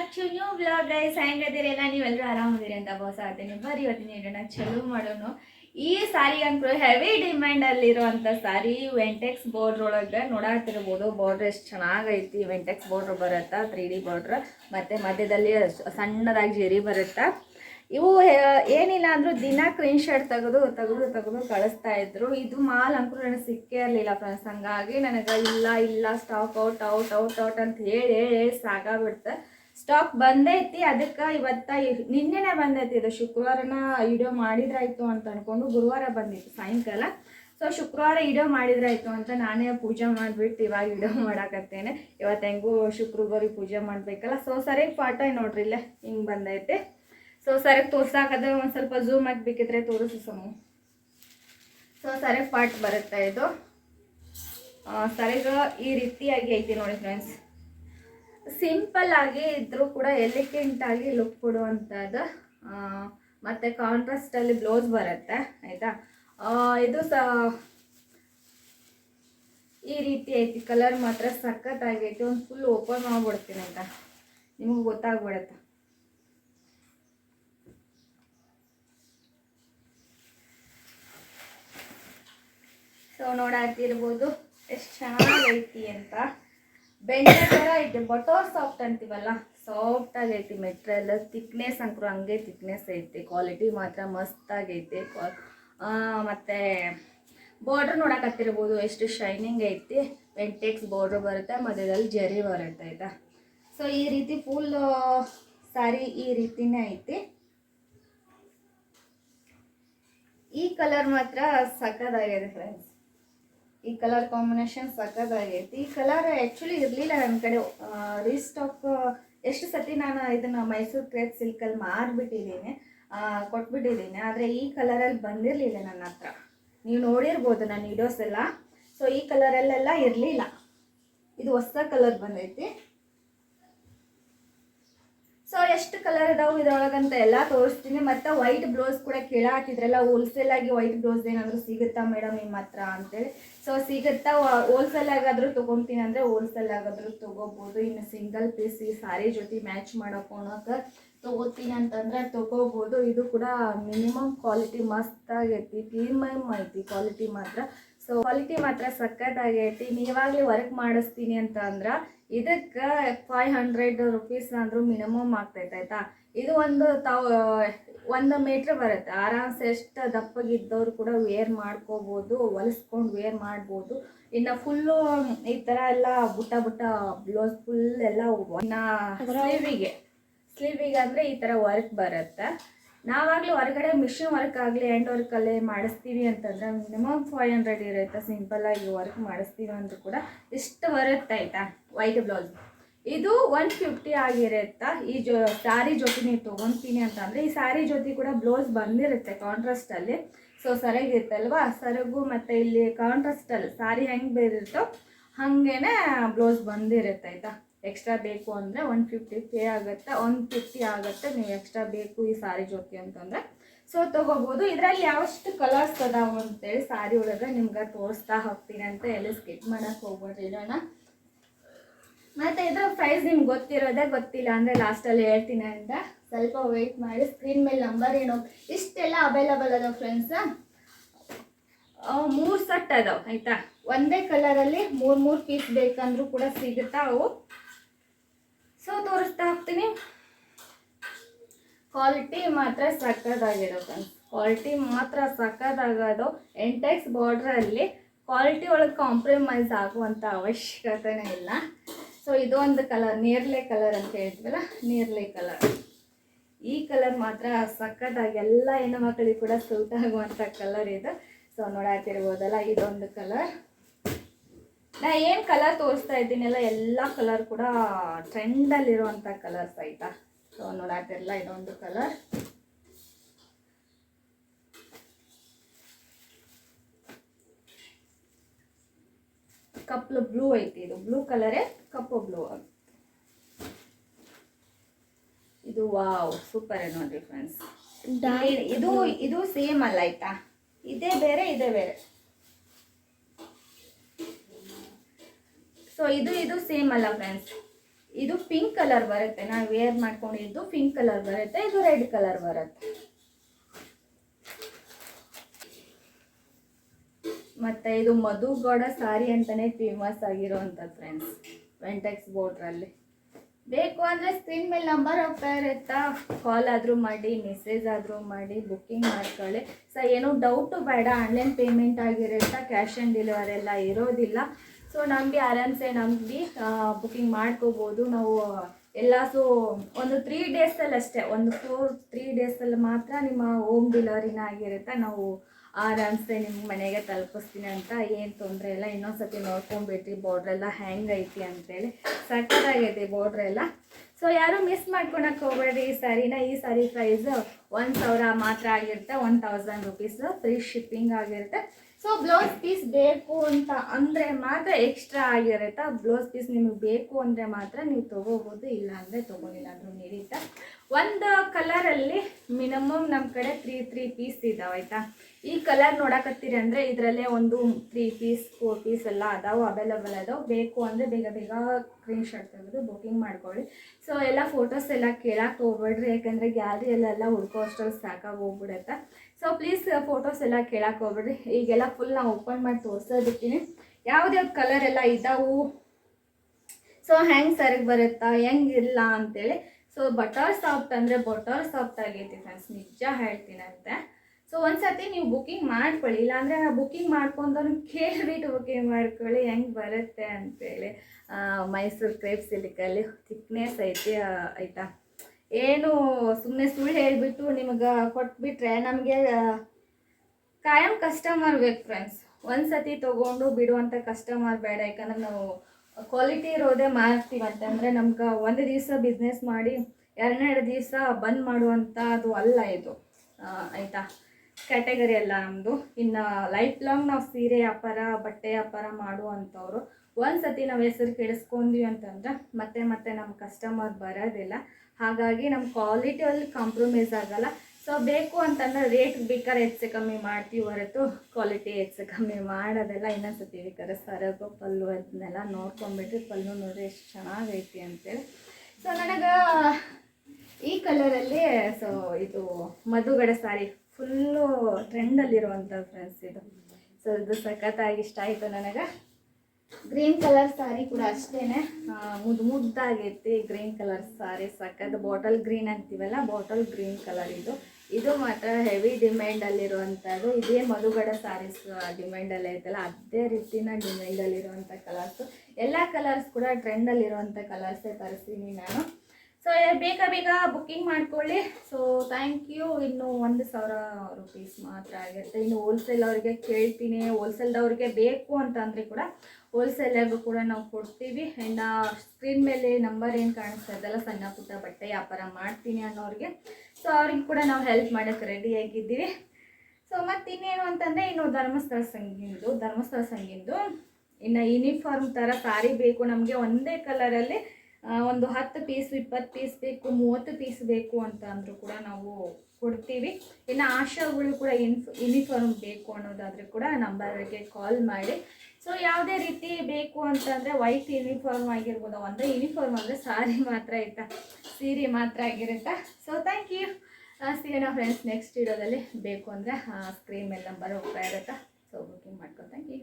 Back new blog guys ಹೆಂಗದಿರಲ್ಲ ನೀವೆಲ್ಲರೂ ಆರಾಮದಿರಿ ಅಂತ ಆಗ್ತೀನಿ ಬರೀ ಇವತ್ತಿನ ಇಡೋಣ ಚಲೋ ಮಾಡೋಣ ಈ ಸಾರಿ ಅಂತೂ ಹೆವಿ ಡಿಮ್ಯಾಂಡ್ ಅಲ್ಲಿರುವಂಥ ಸಾರಿ ವೆಂಟೆಕ್ಸ್ ಬಾರ್ಡ್ರ್ ಒಳಗೆ ನೋಡಾತಿರ್ಬೋದು. ಬಾರ್ಡ್ರ್ ಎಷ್ಟು ಚೆನ್ನಾಗೈತಿ. ವೆಂಟೆಕ್ಸ್ ಬಾರ್ಡ್ರ್ ಬರುತ್ತಾ ತ್ರೀ ಡಿ ಬಾರ್ಡ್ರ್ ಮತ್ತು ಮಧ್ಯದಲ್ಲಿ ಸಣ್ಣದಾಗಿ ಜೆರಿ ಬರುತ್ತಾ. ಇವು ಏನಿಲ್ಲ ಅಂದರೂ ದಿನ ಕ್ರೀನ್ ಶರ್ಟ್ ತೆಗೆದು ತೆಗೆದು ತೆಗೆದು ಕಳಿಸ್ತಾ ಇದ್ರು. ಇದು ಮಾಲ್ ಅಂಕೂ ನನಗೆ ಸಿಕ್ಕೇ ಇರಲಿಲ್ಲ ಫ್ರೆಂಡ್ಸ್ ಹಂಗಾಗಿ ನನಗೆ ಇಲ್ಲ ಇಲ್ಲ stock out out out out ಅಂತ ಹೇಳಿ ಹೇಳಿ ಹೇಳಿ ಸಾಕಾಗ್ಬಿಡ್ತು. ಸ್ಟಾಕ್ ಬಂದೈತಿ, ಅದಕ್ಕೆ ಇವತ್ತ ನಿನ್ನೆನೆ ಬಂದೈತಿ ಇದು. ಶುಕ್ರವಾರನ ವಿಡಿಯೋ ಮಾಡಿದ್ರಾಯ್ತು ಅಂತ ಅನ್ಕೊಂಡು ಗುರುವಾರ ಬಂದಿತ್ತು ಸಾಯಂಕಾಲ. ಸೊ ಶುಕ್ರವಾರ ವಿಡಿಯೋ ಮಾಡಿದ್ರಾಯ್ತು ಅಂತ ನಾನೇ ಪೂಜೆ ಮಾಡಿಬಿಟ್ಟು ಇವಾಗ ವಿಡಿಯೋ ಮಾಡಾಕತ್ತೇನೆ. ಇವತ್ತು ಹೆಂಗೂ ಶುಕ್ರವಾರಿಗೆ ಪೂಜೆ ಮಾಡಬೇಕಲ್ಲ. ಸೊ ಸರಿ ಫಾಟೋ ನೋಡ್ರಿ, ಇಲ್ಲ ಹಿಂಗೆ ಬಂದೈತೆ. ಸೊ ಸರಿ, ತೋರ್ಸಾಕದ, ಒಂದು ಸ್ವಲ್ಪ ಝೂಮ್ ಹಾಕ್ಬೇಕಿದ್ರೆ ತೋರಿಸು ಸಮು. ಸೊ ಸರಿ ಪಾಟ್ ಬರುತ್ತೆ ಇದು. ಸರಿಗ, ಈ ರೀತಿಯಾಗಿ ಐತಿ ನೋಡಿ ಫ್ರೆಂಡ್ಸ್ ಸಿಂಪಲ್ ಆಗಿ ಇದ್ರೂ ಕೂಡ ಎಲಿಗೆಂಟ್ ಆಗಿ ಲುಕ್ ಕೊಡುವಂಥದ್ದು. ಮತ್ತು ಮತ್ತೆ ಕಾಂಟ್ರಾಸ್ಟ್ ಅಲ್ಲಿ ಬ್ಲೌಸ್ ಬರುತ್ತೆ, ಆಯಿತಾ? ಇದು ಸ, ಈ ರೀತಿ ಐತಿ. ಕಲರ್ ಮಾತ್ರ ಸಖತ್ತಾಗೈತಿ ಒಂದು ಫುಲ್ ಓಪನ್ ಮಾಡ್ಬಿಡ್ತೀನಿ ಆಯಿತಾ? ನಿಮಗೆ ಗೊತ್ತಾಗ್ಬಿಡುತ್ತೆ. ಸೊ ನೋಡಾತಿರ್ಬೋದು. ಎಷ್ಟು ಚೆನ್ನಾಗೈತಿ ಅಂತ. ಬೆಂಡೆ ಥರ ಐತೆ, ಬಟರ್ ಸಾಫ್ಟ್ ಅಂತೀವಲ್ಲ ಸಾಫ್ಟ್ ಆಗೈತಿ ಮೆಟ್ರಿಯಲ್ ತಿಕ್ನೆಸ್ ಅಂಕರು ಹಂಗೆ ತಿಕ್ನೆಸ್ ಐತಿ ಕ್ವಾಲಿಟಿ ಮಾತ್ರ ಮಸ್ತ್ ಆಗೈತಿ ಮತ್ತು ಬಾರ್ಡ್ರ್ ನೋಡಕತ್ತಿರ್ಬೋದು ಎಷ್ಟು ಶೈನಿಂಗ್ ಐತಿ ವೆಂಟೆಕ್ಸ್ ಬಾರ್ಡ್ರ್ ಬರುತ್ತೆ ಮಧ್ಯದಲ್ಲಿ ಜರಿ ಬರುತ್ತೆ, ಆಯ್ತಾ? ಸೊ ಈ ರೀತಿ ಫುಲ್ ಸಾರಿ ಈ ರೀತಿನೇ ಐತಿ. ಈ ಕಲರ್ ಮಾತ್ರ ಸಕ್ಕದಾಗಿದೆ ಫ್ರೆಂಡ್ಸ್ ಈ ಕಲರ್ ಕಾಂಬಿನೇಷನ್ ಸಕ್ಕದಾಗೈತಿ ಈ ಕಲರ್ ಆ್ಯಕ್ಚುಲಿ ಇರಲಿಲ್ಲ ನನ್ನ ಕಡೆ. ರೀಸ್ಟಾಕ್ ಎಷ್ಟು ಸತಿ ನಾನು ಇದನ್ನು ಮೈಸೂರು ಕ್ರೇಪ್ ಸಿಲ್ಕಲ್ಲಿ ಮಾರಿಬಿಟ್ಟಿದ್ದೀನಿ. ಕೊಟ್ಬಿಟ್ಟಿದ್ದೀನಿ. ಆದರೆ ಈ ಕಲರಲ್ಲಿ ಬಂದಿರಲಿಲ್ಲ ನನ್ನ ಹತ್ರ. ನೀವು ನೋಡಿರ್ಬೋದು ನನ್ನ ವಿಡಿಯೋಸ್ ಎಲ್ಲ. ಸೊ ಈ ಕಲರಲ್ಲೆಲ್ಲ ಇರಲಿಲ್ಲ. ಇದು ಹೊಸ ಕಲರ್ ಬಂದೈತಿ. ಸೊ ಎಷ್ಟು ಕಲರ್ ಇದಾವೆ ಇದ್ರೊಳಗಂತ ಎಲ್ಲ ತೋರಿಸ್ತೀನಿ. ಮತ್ತೆ ವೈಟ್ ಬ್ಲೌಸ್ ಕೂಡ ಕೇಳಾತಿದ್ರಲ್ಲ ಹೋಲ್ಸೇಲ್ ಆಗಿ ವೈಟ್ ಬ್ಲೌಸ್ ಏನಾದರೂ ಸಿಗುತ್ತಾ ಮೇಡಮ್ ನಿಮ್ಮ ಹತ್ರ ಅಂತೇಳಿ? ಸೊ ಸಿಗುತ್ತಾ? ಹೋಲ್ಸೇಲ್ ಆಗಾದ್ರೂ ತೊಗೊತೀನಿ ಅಂದರೆ ಹೋಲ್ಸೇಲ್ ಆಗಾದ್ರೂ ತೊಗೋಬೋದು. ಇನ್ನು ಸಿಂಗಲ್ ಪೀಸ್ ಈ ಸಾರಿ ಜೊತೆ ಮ್ಯಾಚ್ ಮಾಡೋಕೋಣಕ್ಕೆ ತೊಗೋತೀನಿ ಅಂತಂದ್ರೆ ತೊಗೋಬೋದು. ಇದು ಕೂಡ ಮಿನಿಮಮ್ ಕ್ವಾಲಿಟಿ ಮಸ್ತ್ ಆಗೈತಿ. ಪ್ರೀಮಿಯಮ್ ಐತಿ ಕ್ವಾಲಿಟಿ ಮಾತ್ರ. ಸೊ ಕ್ವಾಲಿಟಿ ಮಾತ್ರ ಸಖತ್ತಾಗೈತಿ. ನೀವಾಗಲೇ ವರ್ಕ್ ಮಾಡಿಸ್ತೀನಿ ಅಂತ ಅಂದ್ರೆ ಇದಕ್ಕೆ ಫೈವ್ ಹಂಡ್ರೆಡ್ ರುಪೀಸ್ ಅಂದರೂ ಮಿನಿಮಮ್ ಆಗ್ತೈತೆ ಆಯ್ತಾ? ಇದು ಒಂದು ತಾವು ಒಂದು ಮೀಟ್ರ್ ಬರುತ್ತೆ. ಆರಾಮ್ಸೆ ಎಷ್ಟು ದಪ್ಪಗಿದ್ದವ್ರು ಕೂಡ ವೇರ್ ಮಾಡ್ಕೋಬೋದು ಹೊಲಿಸ್ಕೊಂಡು ವೇರ್ ಮಾಡ್ಬೋದು. ಇನ್ನು ಫುಲ್ಲು ಈ ಥರ ಎಲ್ಲ ಬುಟ್ಟ ಬುಟ್ಟ ಬ್ಲೌಸ್ ಫುಲ್ ಎಲ್ಲ ಇನ್ನು ಸ್ಲೀವಿಗೆ ಸ್ಲೀವಿಗೆ ಅಂದರೆ ಈ ಥರ ವರ್ಕ್ ಬರುತ್ತೆ. ನಾವಾಗಲೂ ಹೊರಗಡೆ ಮಿಷಿನ್ ವರ್ಕ್ ಆಗಲಿ ಹ್ಯಾಂಡ್ ವರ್ಕಲ್ಲೇ ಮಾಡಿಸ್ತೀವಿ ಅಂತಂದ್ರೆ ಮಿನಿಮಮ್ ಫೈವ್ ಹಂಡ್ರೆಡ್ ಇರುತ್ತೆ. ಸಿಂಪಲ್ಲಾಗಿ ವರ್ಕ್ ಮಾಡಿಸ್ತೀವಿ ಅಂದರೂ ಕೂಡ ಇಷ್ಟು ಬರುತ್ತೆ ಆಯಿತಾ? ವೈಟ್ ಬ್ಲೌಸ್ ಇದು ಒನ್ ಫಿಫ್ಟಿ ಆಗಿರುತ್ತಾ. ಈ ಜೊ ಸ್ಯಾರಿ ಜೊತೆ ನೀವು ತೊಗೊತೀನಿ ಅಂತಂದರೆ ಈ ಸ್ಯಾರಿ ಜೊತೆ ಕೂಡ ಬ್ಲೌಸ್ ಬಂದಿರುತ್ತೆ ಕಾಂಟ್ರಾಸ್ಟಲ್ಲಿ ಸೊ ಸರಿಗಿರುತ್ತಲ್ವಾ ಸರಗು ಮತ್ತು ಇಲ್ಲಿ ಕಾಂಟ್ರಾಸ್ಟಲ್ಲಿ ಸ್ಯಾರಿ ಹೆಂಗೆ ಬೇರಿರುತ್ತೋ ಹಾಗೇನೆ ಬ್ಲೌಸ್ ಬಂದಿರುತ್ತೆ ಆಯಿತಾ? ಎಕ್ಸ್ಟ್ರಾ ಬೇಕು ಅಂದರೆ ಒನ್ ಫಿಫ್ಟಿ ಪೇ ಆಗುತ್ತೆ ಒನ್ ಫಿಫ್ಟಿ ಆಗುತ್ತೆ, ನೀವು ಎಕ್ಸ್ಟ್ರಾ ಬೇಕು ಈ ಸಾರಿ ಜೊತೆ ಅಂತಂದರೆ. ಸೊ ತೊಗೋಬೋದು. ಇದರಲ್ಲಿ ಯಾವಷ್ಟು ಕಲರ್ಸ್ ಅದಾವ ಅಂತೇಳಿ ಸಾರಿ ಒಳಗೆ ನಿಮ್ಗೆ ತೋರಿಸ್ತಾ ಹೋಗ್ತೀನಿ ಅಂತ ಎಲ್ಲ ಸ್ಕಿಪ್ ಮಾಡೋಕ್ಕೆ ಹೋಗ್ಬೋದು ಇಡೋಣ. ಮತ್ತು ಇದರ ಪ್ರೈಸ್ ನಿಮ್ಗೆ ಗೊತ್ತಿರೋದೇ ಗೊತ್ತಿಲ್ಲ ಅಂದರೆ ಲಾಸ್ಟಲ್ಲಿ ಹೇಳ್ತೀನಿ ಅಂತ. ಸ್ವಲ್ಪ ವೆಯ್ಟ್ ಮಾಡಿ. ಸ್ಕ್ರೀನ್ ಮೇಲೆ ನಂಬರ್ ಏನೋ? ಇಷ್ಟೆಲ್ಲ ಅವೈಲಬಲ್ ಅದಾವೆ ಫ್ರೆಂಡ್ಸ ಮೂರು ಸೆಟ್ ಅದಾವೆ, ಆಯಿತಾ? ಒಂದೇ ಕಲರಲ್ಲಿ ಮೂರು ಮೂರು ಪೀಸ್ ಬೇಕಂದ್ರೂ ಕೂಡ ಸಿಗುತ್ತಾ ಅವು? ಸೊ ತೋರಿಸ್ತಾ ಹೋಗ್ತೀನಿ. ಕ್ವಾಲಿಟಿ ಮಾತ್ರ ಸಕ್ಕದಾಗಿರೋ ಕ್ವಾಲಿಟಿ ಮಾತ್ರ ಸಕ್ಕದಾಗೋದು ಎಂಟೆಕ್ಸ್ ಬಾರ್ಡ್ರಲ್ಲಿ ಕ್ವಾಲಿಟಿ ಒಳಗೆ ಕಾಂಪ್ರಮೈಸ್ ಆಗುವಂಥ ಅವಶ್ಯಕತೆನೇ ಇಲ್ಲ. ಸೊ ಇದು ಒಂದು ಕಲರ್ ನೇರ್ಲೆ ಕಲರ್ ಅಂತ ಹೇಳಿದ್ವಲ್ಲ, ನೇರ್ಲೆ ಕಲರ್ ಈ ಕಲರ್ ಮಾತ್ರ ಸಕ್ಕದಾಗಿ ಎಲ್ಲ ಹೆಣ್ಣು ಮಕ್ಕಳಿಗೆ ಕೂಡ ಸೂಟ್ ಆಗುವಂಥ ಕಲರ್ ಇದು. ಸೊ ನೋಡಾತಿರ್ಬೋದಲ್ಲ, ಇದೊಂದು ಕಲರ್ ನಾ ಏನು ಕಲರ್ ತೋರಿಸ್ತಾ ಇದ್ದೀನಲ್ಲ ಎಲ್ಲ ಕಲರ್ ಕೂಡ ಟ್ರೆಂಡಲ್ಲಿರುವಂಥ ಕಲರ್ಸ್ ಆಯ್ತಾ? ಸೊ ನೋಡಾತಿರಲ್ಲ ಇದೊಂದು ಕಲರ್ ಕಪ್ಪು ಬ್ಲೂ ಐತಿ ಇದು. ಬ್ಲೂ ಕಲರೇ ಕಪ್ಪು ಬ್ಲೂ ಇದು ವಾವ್ ಸೂಪರ್ ನೋಡ್ರಿ ಫ್ರೆಂಡ್ಸ್ ಇದು ಇದು ಸೇಮ್ ಅಲ್ಲ ಆಯ್ತಾ? ಇದೇ ಬೇರೆ ಇದೇ ಬೇರೆ. ಸೊ ಇದು ಇದು ಸೇಮ್ ಅಲ್ಲ ಫ್ರೆಂಡ್ಸ್ ಇದು ಪಿಂಕ್ ಕಲರ್ ಬರುತ್ತೆ. ನಾವು ವೇರ್ ಮಾಡ್ಕೊಂಡಿದ್ದು ಪಿಂಕ್ ಕಲರ್ ಬರುತ್ತೆ, ಇದು ರೆಡ್ ಕಲರ್ ಬರುತ್ತೆ. ಮತ್ತೆ ಇದು ಮಧುಗೌಡ ಸಾರಿ ಅಂತಾನೆ ಫೇಮಸ್ ಆಗಿರೋವಂಥದ್ದು ಫ್ರೆಂಡ್ಸ್ ವೆಂಟೆಕ್ಸ್ ಬೋರ್ಡ್ರಲ್ಲಿ ಬೇಕು ಅಂದರೆ ಸ್ಕ್ರೀನ್ ಮೇಲೆ ನಂಬರ್ ಹೋಗ್ತಾ ಇರುತ್ತಾ? ಕಾಲ್ ಆದರೂ ಮಾಡಿ ಮೆಸೇಜ್ ಆದರೂ ಮಾಡಿ ಬುಕ್ಕಿಂಗ್ ಮಾಡ್ಕೊಳ್ಳಿ. ಸೊ ಏನೂ ಡೌಟು ಬೇಡ. ಆನ್ಲೈನ್ ಪೇಮೆಂಟ್ ಆಗಿರುತ್ತಾ? ಕ್ಯಾಶ್ ಆನ್ ಡೆಲಿವರಿ ಎಲ್ಲ ಇರೋದಿಲ್ಲ. ಸೊ ನಮಗೆ ಆರಾಮ್ಸೆ ನಂಬಿ ಬುಕ್ಕಿಂಗ್ ಮಾಡ್ಕೋಬೋದು. ನಾವು, ಎಲ್ಲ ಸೊ ಒಂದು ತ್ರೀ ಡೇಸಲ್ಲಿ ಅಷ್ಟೇ, ಒಂದು ಫೋರ್ ತ್ರೀ ಡೇಸಲ್ಲಿ ಮಾತ್ರ ನಿಮ್ಮ ಹೋಮ್ ಡೆಲಿವರಿನ ಆಗಿರುತ್ತೆ. ನಾವು ಆರಾಮ್ಸೆ ನಿಮ್ಮ ಮನೆಗೆ ತಲುಪಿಸ್ತೀನಿ ಅಂತ ಏನು ತೊಂದರೆ ಇಲ್ಲ. ಇನ್ನೊಂದ್ಸತಿ ನೋಡ್ಕೊಂಬಿಟ್ರಿ ಬಾರ್ಡ್ರ್ ಎಲ್ಲ ಹ್ಯಾಂಗ್ ಐತಿ ಅಂತೇಳಿ ಸಕ್ಕತ್ತಾಗೈತಿ ಬಾರ್ಡ್ರ್ ಎಲ್ಲ. ಸೊ ಯಾರು ಮಿಸ್ ಮಾಡ್ಕೊಳಕ್ಕೆ ಹೋಗ್ಬೇಡ್ರಿ ಈ ಸ್ಯಾರಿನ ಈ ಸ್ಯಾರಿ ಪ್ರೈಸ್ ಒನ್ ಸಾವಿರ ಮಾತ್ರ ಆಗಿರುತ್ತೆ. One thousand rupees free shipping ಆಗಿರುತ್ತೆ. ಸೊ ಬ್ಲೌಸ್ ಪೀಸ್ ಬೇಕು ಅಂತ ಅಂದರೆ ಮಾತ್ರ ಎಕ್ಸ್ಟ್ರಾ ಆಗಿರುತ್ತೆ. ಬ್ಲೌಸ್ ಪೀಸ್ ನಿಮಗೆ ಬೇಕು ಅಂದರೆ ಮಾತ್ರ ನೀವು ತೊಗೋಬೋದು, ಇಲ್ಲ ಅಂದರೆ ತೊಗೊಳಿಲ್ಲ ಅಂದ್ರೂ ನಡೀತಾ ಒಂದು ಕಲರಲ್ಲಿ ಮಿನಿಮಮ್ ನಮ್ಮ ಕಡೆ ತ್ರೀ ತ್ರೀ ಪೀಸ್ ಇದಾವೆ, ಆಯಿತಾ? ಈ ಕಲರ್ ನೋಡಕತ್ತೀರಿ ಅಂದರೆ ಇದರಲ್ಲೇ ಒಂದು ತ್ರೀ ಪೀಸ್ ಫೋರ್ ಪೀಸ್ ಎಲ್ಲ ಅದಾವೆ ಅವೈಲಬಲ್ ಅದಾವೆ. ಬೇಕು ಅಂದರೆ ಬೇಗ ಬೇಗ ಸ್ಕ್ರೀನ್ ಶಾಟ್ ತೆಗೆದು ಬುಕಿಂಗ್ ಮಾಡ್ಕೊಳ್ಳಿ. ಸೊ ಎಲ್ಲ ಫೋಟೋಸ್ ಎಲ್ಲ ಕೇಳಕ್ಕೆ ಹೋಗ್ಬೇಡ್ರಿ, ಯಾಕಂದರೆ ಗ್ಯಾಲರಿಯಲ್ಲೆಲ್ಲ ಹುಡ್ಕೋ ಅಷ್ಟರಲ್ಲಿ ಸಾಕಾಗಿ ಹೋಗ್ಬಿಡುತ್ತೆ. ಸೊ ಪ್ಲೀಸ್ ಫೋಟೋಸ್ ಎಲ್ಲ ಕೇಳಕ್ಕೆ ಹೋಗ್ಬೇಡ್ರಿ. ಈಗೆಲ್ಲ ಫುಲ್ ನಾವು ಓಪನ್ ಮಾಡಿ ತೋರಿಸೋದಿರ್ತೀನಿ ಯಾವ್ದ್ಯಾವ್ದು ಕಲರ್ ಎಲ್ಲ ಇದ್ದಾವು ಸೊ ಹೆಂಗೆ ಸರಿಗೆ ಬರುತ್ತಾ? ಹೆಂಗಿಲ್ಲ ಅಂತೇಳಿ. ಸೊ ಬಟರ್ ಸಾಫ್ಟ್ ಅಂದರೆ ಬಟರ್ ಸಾಫ್ಟ್ ಆಗೈತಿ ಫ್ರೆಂಡ್ಸ್ ನಿಜ ಹೇಳ್ತೀನಂತೆ. ಸೊ ಒಂದ್ಸತಿ ನೀವು ಬುಕ್ಕಿಂಗ್ ಮಾಡ್ಕೊಳ್ಳಿ. ಇಲ್ಲಾಂದರೆ ಬುಕ್ಕಿಂಗ್ ಮಾಡ್ಕೊಂಡವ್ರು ಕೇಳಿಬಿಟ್ಟು ಬುಕ್ಕಿಂಗ್ ಮಾಡ್ಕೊಳ್ಳಿ. ಹೆಂಗೆ ಬರುತ್ತೆ ಅಂತೇಳಿ. ಮೈಸೂರು ಕ್ರೇಪ್ ಸಿಲಿಕಲ್ಲಿ ಥಿಕ್ನೆಸ್ ಐತಿ ಆಯ್ತಾ? ಏನು ಸುಮ್ಮನೆ ಸುಳ್ಳು ಹೇಳಿಬಿಟ್ಟು ನಿಮಗೆ ಕೊಟ್ಬಿಟ್ರೆ ನಮಗೆ ಕಾಯಂ ಕಸ್ಟಮರ್ ಬೇಕು ಫ್ರೆಂಡ್ಸ್ ಒಂದ್ಸತಿ ತೊಗೊಂಡು ಬಿಡುವಂಥ ಕಸ್ಟಮರ್ ಬೇಡ. ಯಾಕಂದ್ರೆ ನಾವು ಕ್ವಾಲಿಟಿ ಇರೋದೇ ಮಾಡ್ತೀವಿ ಅಂತಂದರೆ ನಮ್ಗೆ ಒಂದು ದಿವಸ ಬಿಸ್ನೆಸ್ ಮಾಡಿ ಎರಡೆರಡು ದಿವಸ ಬಂದ್ ಮಾಡುವಂಥ ಅದು ಅಲ್ಲ ಇದು. ಆಯಿತಾ? ಕ್ಯಾಟಗರಿ ಅಲ್ಲ ನಮ್ಮದು ಇನ್ನು ಲೈಫ್ ಲಾಂಗ್ ನಾವು ಸೀರೆ ವ್ಯಾಪಾರ, ಬಟ್ಟೆ ವ್ಯಾಪಾರ ಮಾಡುವಂಥವ್ರು. ಒಂದ್ಸತಿ ನಾವು ಹೆಸರು ಕೆಡಿಸ್ಕೊಂಡ್ವಿ ಅಂತಂದ್ರೆ ಮತ್ತೆ ಮತ್ತೆ ನಮ್ಮ ಕಸ್ಟಮರ್ ಬರೋದಿಲ್ಲ. ಹಾಗಾಗಿ ನಮ್ಮ ಕ್ವಾಲಿಟಿಯಲ್ಲಿ ಕಾಂಪ್ರಮೈಸ್ ಆಗಲ್ಲ. ಸೊ ಬೇಕು ಅಂತಂದ್ರೆ ರೇಟ್ ಬೇಕಾದ್ರೆ ಹೆಚ್ಚು ಕಮ್ಮಿ ಮಾಡ್ತೀವಿ ಹೊರತು ಕ್ವಾಲಿಟಿ ಹೆಚ್ಚು ಕಮ್ಮಿ ಮಾಡೋದೆಲ್ಲ ಇನ್ನೊಂದ್ಸತಿ ಬೇಕಾದ್ರೆ ಸರಗು ಪಲ್ಲು ಅದನ್ನೆಲ್ಲ ನೋಡ್ಕೊಂಬಿಟ್ರೆ ಪಲ್ಲು ನೋಡ್ರಿ ಎಷ್ಟು ಚೆನ್ನಾಗೈತಿ ಅಂತೇಳಿ. ಸೊ ನನಗೆ ಈ ಕಲರಲ್ಲಿ ಸೊ ಇದು ಮಧುಗಡ ಸಾರಿ ಫುಲ್ಲು ಟ್ರೆಂಡಲ್ಲಿರುವಂಥ ಫ್ರೆಂಡ್ಸ್ ಇದು. ಸೊ ಇದು ಸಖತ್ತಾಗಿ ಇಷ್ಟ ಆಯಿತು ನನಗೆ. ಗ್ರೀನ್ ಕಲರ್ ಸಾರಿ ಕೂಡ ಅಷ್ಟೇನೆ. ಮುದ್ದು ಮುದ್ದಾಗೈತಿ ಗ್ರೀನ್ ಕಲರ್ ಸಾರಿ ಸಕ್ಕದ ಬಾಟಲ್ ಗ್ರೀನ್ ಅಂತೀವಲ್ಲ ಬಾಟಲ್ ಗ್ರೀನ್ ಕಲರ್ ಇದು. ಇದು ಮಾತ್ರ ಹೆವಿ ಡಿಮ್ಯಾಂಡಲ್ಲಿರುವಂಥದ್ದು ಇದೇ ಮಧುಗಡ ಸಾರೀಸ್ ಡಿಮ್ಯಾಂಡಲ್ಲಿ ಐತಲ್ಲ, ಅದೇ ರೀತಿನ ಡಿಮ್ಯಾಂಡಲ್ಲಿರುವಂಥ ಕಲರ್ಸು ಎಲ್ಲ ಕಲರ್ಸ್ ಕೂಡ ಟ್ರೆಂಡಲ್ಲಿರುವಂಥ ಕಲರ್ಸೇ ತರಿಸ್ತೀನಿ ನಾನು. ಸೊ ಬೇಗ ಬೇಗ ಬುಕ್ಕಿಂಗ್ ಮಾಡ್ಕೊಳ್ಳಿ. ಸೊ ಥ್ಯಾಂಕ್ ಯು ಇನ್ನು ಒಂದು ಸಾವಿರ ರುಪೀಸ್ ಮಾತ್ರ ಆಗಿರುತ್ತೆ. ಇನ್ನು ಹೋಲ್ಸೇಲ್ ಅವ್ರಿಗೆ ಕೇಳ್ತೀನಿ. ಹೋಲ್ಸೇಲ್ದವ್ರಿಗೆ ಬೇಕು ಅಂತಂದರೆ ಕೂಡ ಹೋಲ್ಸೇಲಾಗೂ ಕೂಡ ನಾವು ಕೊಡ್ತೀವಿ. ಇನ್ನು ಸ್ಕ್ರೀನ್ ಮೇಲೆ ನಂಬರ್ ಏನು ಕಾಣಿಸ್ತಾ ಇದ್ದಲ್ಲ ಸಣ್ಣ ಪುಟ್ಟ ಬಟ್ಟೆ ವ್ಯಾಪಾರ ಮಾಡ್ತೀನಿ ಅನ್ನೋರಿಗೆ. ಸೊ ಅವ್ರಿಗೆ ಕೂಡ ನಾವು ಹೆಲ್ಪ್ ಮಾಡೋಕ್ಕೆ ರೆಡಿಯಾಗಿದ್ದೀವಿ ಸೊ ಮತ್ತು ಇನ್ನೇನು ಅಂತಂದರೆ, ಇನ್ನು ಧರ್ಮಸ್ಥಳ ಸಂಘಿಂದು ಧರ್ಮಸ್ಥಳ ಸಂಘಿಂದು ಇನ್ನು ಯೂನಿಫಾರ್ಮ್ ಥರ ಸಾರಿ ಬೇಕು. ನಮಗೆ ಒಂದೇ ಕಲರಲ್ಲಿ ಒಂದು ಹತ್ತು ಪೀಸ್ ಇಪ್ಪತ್ತು ಪೀಸ್ ಬೇಕು, ಮೂವತ್ತು ಪೀಸ್ ಬೇಕು ಅಂತ ಅಂದರೂ ಕೂಡ ನಾವು ಕೊಡ್ತೀವಿ. ಇನ್ನು ಆಶಾಗಳು ಕೂಡ ಇನ್ಫ್ ಯೂನಿಫಾರ್ಮ್ ಬೇಕು ಅನ್ನೋದಾದರೆ ಕೂಡ ನಂಬರ್ಗೆ ಕಾಲ್ ಮಾಡಿ. ಸೊ ಯಾವುದೇ ರೀತಿ ಬೇಕು ಅಂತಂದರೆ ವೈಟ್ ಯೂನಿಫಾರ್ಮ್ ಆಗಿರ್ಬೋದು ಅಂದರೆ ಯೂನಿಫಾರ್ಮ್ ಅಂದರೆ ಸಾರಿ ಮಾತ್ರ ಆಯ್ತಾ ಸೀರೆ ಮಾತ್ರ ಆಗಿರುತ್ತಾ. ಸೊ ಥ್ಯಾಂಕ್ ಯು ಸಿಗೋಣ ಫ್ರೆಂಡ್ಸ್ ನೆಕ್ಸ್ಟ್ ವಿಡಿಯೋದಲ್ಲಿ ಬೇಕು ಅಂದರೆ ಸ್ಕ್ರೀನ್ ಮೇಲೆ ನಂಬರ್ ಹೋಗ್ತಾ ಇರುತ್ತಾ. ಸೊ ಬುಕಿಂಗ್ ಮಾಡ್ಕೊ ಥ್ಯಾಂಕ್ ಯು